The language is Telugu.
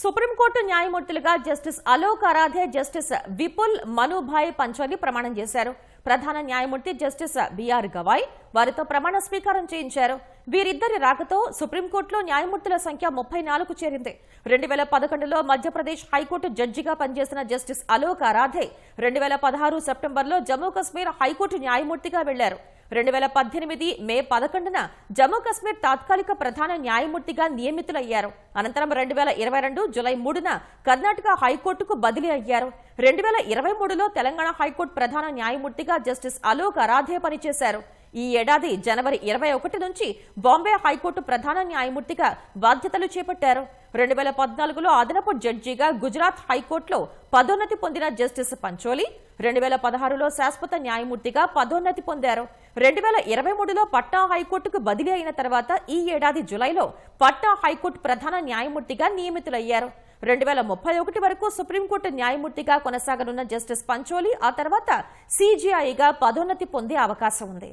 సుప్రీంకోర్టు న్యాయమూర్తులుగా జస్టిస్ అలోక్ అరాధే జస్టిస్ విపుల్ మనుభాయ్ పంచోలి ప్రమాణం చేశారు. ప్రధాన న్యాయమూర్తి జస్టిస్ బిఆర్ గవాయ్ వారితో ప్రమాణ స్వీకారం చేయించారు. వీరిద్దరి రాకతో సుప్రీంకోర్టులో న్యాయమూర్తుల సంఖ్య ముప్పై నాలుగు చేరింది. రెండు వేల పదకొండులో మధ్యప్రదేశ్ హైకోర్టు జడ్జిగా పనిచేసిన జస్టిస్ అలోక్ ఆరాధే రెండు వేల పదహారు సెప్టెంబర్లో జమ్మూ కశ్మీర్ హైకోర్టు న్యాయమూర్తిగా వెళ్ళారు. రెండు వేల పద్దెనిమిది మే పదకొండున జమ్మూ కశ్మీర్ తాత్కాలిక ప్రధాన న్యాయమూర్తిగా నియమితులయ్యారు. అనంతరం రెండు వేల ఇరవై రెండు జులై మూడున కర్ణాటక హైకోర్టుకు బదిలీ అయ్యారు. రెండు వేల ఇరవై మూడులో తెలంగాణ హైకోర్టు ప్రధాన న్యాయమూర్తిగా జస్టిస్ అలోక్ అరాధే పనిచేశారు. ఈ ఏడాది జనవరి ఇరవై ఒకటి నుంచి బాంబే హైకోర్టు ప్రధాన న్యాయమూర్తిగా బాధ్యతలు చేపట్టారు. రెండు వేల పద్నాలుగులో అదనపు జడ్జిగా గుజరాత్ హైకోర్టులో పదోన్నతి పొందిన జస్టిస్ పంచోలి రెండు వేల పదహారులో శాశ్వత న్యాయమూర్తిగా పదోన్నతి పొందారు. రెండు వేల ఇరవై మూడులో పట్నా హైకోర్టుకు బదిలీ అయిన తర్వాత ఈ ఏడాది జులైలో పట్నా హైకోర్టు ప్రధాన న్యాయమూర్తిగా నియమితులయ్యారు. రెండు వేల ముప్పై ఒకటి వరకు సుప్రీంకోర్టు న్యాయమూర్తిగా కొనసాగనున్న జస్టిస్ పంచోలి ఆ తర్వాత సీజీఐగా పదోన్నతి పొందే అవకాశం ఉంది.